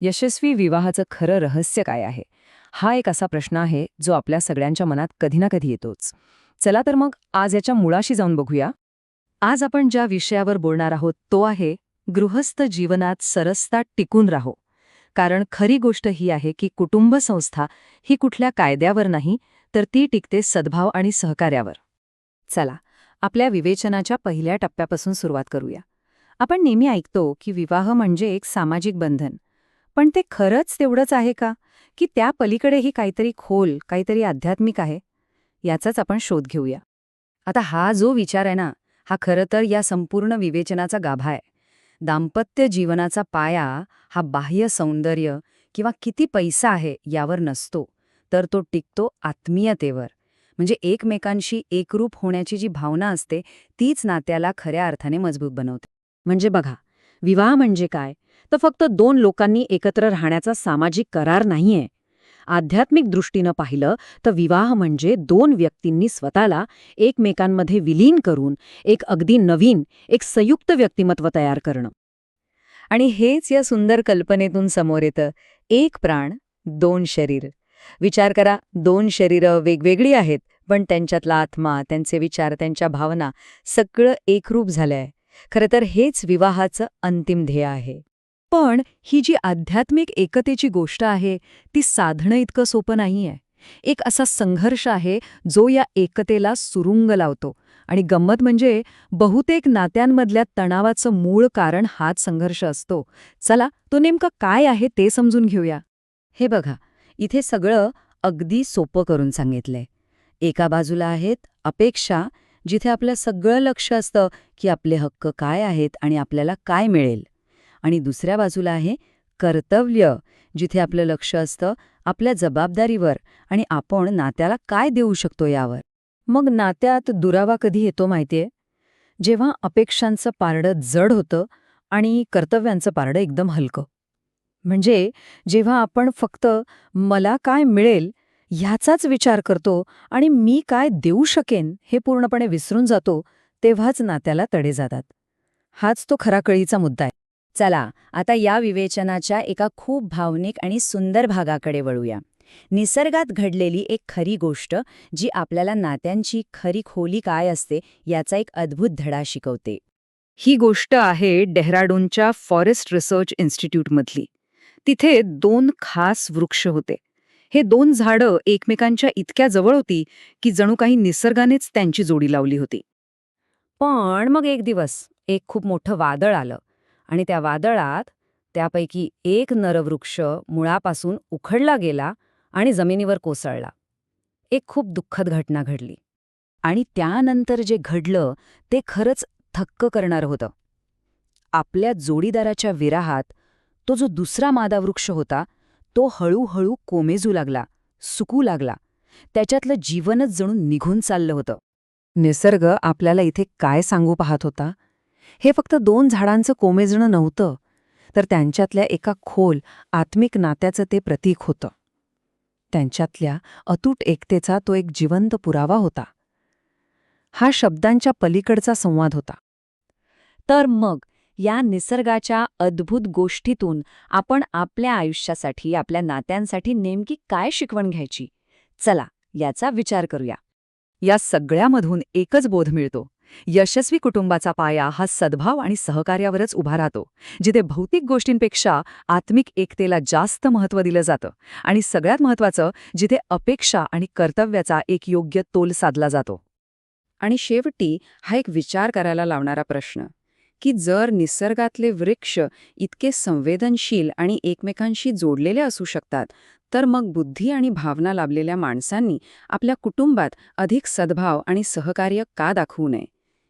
यशस्वी विवाहाचं खरं रहस्य काय आहे? हा एक असा प्रश्न आहे जो आपल्या सगळ्यांच्या मनात कधी ना कधी येतोच. चला तर मग आज याच्या मुळाशी जाऊन बघूया. आज आपण ज्या विषयावर बोलणार आहोत तो आहे गृहस्थ जीवनात सरसता टिकून राहो. कारण खरी गोष्ट ही आहे की कुटुंब संस्था ही कुठल्या कायद्यावर नाही तर ती टिकते सद्भाव आणि सहकार्यावर. चला आपल्या विवेचनाच्या पहिल्या टप्प्यापासून सुरुवात करूया. आपण नेहमी ऐकतो की विवाह म्हणजे एक सामाजिक बंधन. पण ते खरंच तेवढंच आहे का की त्या पलीकडेही काहीतरी खोल काहीतरी आध्यात्मिक आहे? याचाच आपण शोध घेऊया. आता हा जो विचार आहे ना हा खरं तर या संपूर्ण विवेचनाचा गाभा आहे. दाम्पत्य जीवनाचा पाया हा बाह्य सौंदर्य किंवा किती पैसा आहे यावर नसतो तर तो टिकतो आत्मीयतेवर. म्हणजे एकमेकांशी एकरूप होण्याची जी भावना असते तीच नात्याला खऱ्या अर्थाने मजबूत बनवते. म्हणजे बघा विवाह म्हणजे काय? तर फक्त दोन लोकांनी एकत्र राहण्याचा सामाजिक करार नाहीये. आध्यात्मिक दृष्टीनं पाहिलं तर विवाह म्हणजे दोन व्यक्तींनी स्वतःला एकमेकांमध्ये विलीन करून एक अगदी नवीन एक संयुक्त व्यक्तिमत्व तयार करणं. आणि हेच या सुंदर कल्पनेतून समोर येतं. एक प्राण दोन शरीर. विचार करा दोन शरीरं वेगवेगळी आहेत पण त्यांच्यातला आत्मा त्यांचे विचार त्यांच्या भावना सगळं एकरूप झालंय. खरं तर हेच विवाहाचं अंतिम ध्येय आहे. पण ही जी आध्यात्मिक एकतेची गोष्ट आहे ती साधणं इतकं सोपं नाहीये. एक असा संघर्ष आहे जो या एकतेला सुरुंग लावतो. आणि गंमत म्हणजे बहुतेक नात्यांमधल्या तणावाचं मूळ कारण हाच संघर्ष असतो. चला तो नेमका काय आहे ते समजून घेऊया. हे बघा इथे सगळं अगदी सोपं करून सांगितलंय. एका बाजूला आहेत अपेक्षा जिथे आपलं सगळं लक्ष असतं की आपले हक्क काय आहेत आणि आपल्याला काय मिळेल. आणि दुसऱ्या बाजूला आहे कर्तव्य जिथे आपलं लक्ष असतं आपल्या जबाबदारीवर आणि आपण नात्याला काय देऊ शकतो यावर. मग नात्यात दुरावा कधी येतो माहितीये? जेव्हा अपेक्षांचं पारडं जड होतं आणि कर्तव्यांचं पारडं एकदम हलकं. म्हणजे जेव्हा आपण फक्त मला काय मिळेल ह्याचाच विचार करतो आणि मी काय देऊ शकेन हे पूर्णपणे विसरून जातो तेव्हाच नात्याला तडे जातात. हाच तो खरा कळीचा मुद्दा आहे. चला आता या विवेचनाच्या एका खूप भावनिक आणि सुंदर भागाकडे वळूया. निसर्गात घडलेली एक खरी गोष्ट जी आपल्याला नात्यांची खरी खोली काय असते याचा एक अद्भुत धडा शिकवते. ही गोष्ट आहे डेहराडूनच्या फॉरेस्ट रिसर्च इन्स्टिट्यूटमधली. तिथे दोन खास वृक्ष होते. हे दोन झाडं एकमेकांच्या इतक्या जवळ होती की जणू काही निसर्गानेच त्यांची जोडी लावली होती. पण मग एक दिवस एक खूप मोठं वादळ आलं. आणि त्या वादळात त्यापैकी एक नरवृक्ष मुळापासून उखडला गेला आणि जमिनीवर कोसळला. एक खूप दुःखद घटना घडली. आणि त्यानंतर जे घडलं ते खरंच थक्क करणार होतं. आपल्या जोडीदाराच्या विराहात तो जो दुसरा मादा वृक्ष होता तो हळूहळू कोमेजू लागला सुकू लागला. त्याच्यातलं जीवनच जणून निघून चाललं होतं. निसर्ग आपल्याला इथे काय सांगू पाहत होता? हे फक्त दोन झाडांचं कोमेजणं नव्हतं तर त्यांच्यातल्या एका खोल आत्मिक नात्याचं ते प्रतीक होतं. त्यांच्यातल्या अतूट एकतेचा तो एक जिवंत पुरावा होता. हा शब्दांच्या पलीकडचा संवाद होता. तर मग या निसर्गाच्या अद्भुत गोष्टीतून आपण आपल्या आयुष्यासाठी आपल्या नात्यांसाठी नेमकी काय शिकवण घ्यायची? चला याचा विचार करूया. या सगळ्यामधून एकच बोध मिळतो. यशस्वी कुटुंबाचा पाया हा सद्भाव आणि सहकार्यावरच उभा राहतो जिथे भौतिक गोष्टींपेक्षा आत्मिक एकतेला जास्त महत्त्व दिलं जातं आणि सगळ्यात महत्त्वाचं जिथे अपेक्षा आणि कर्तव्याचा एक योग्य तोल साधला जातो. आणि शेवटी हा एक विचार करायला लावणारा प्रश्न की जर निसर्गातले वृक्ष इतके संवेदनशील आणि एकमेकांशी जोडलेले असू शकतात तर मग बुद्धी आणि भावना लाभलेल्या माणसांनी आपल्या कुटुंबात अधिक सद्भाव आणि सहकार्य का दाखवू नये?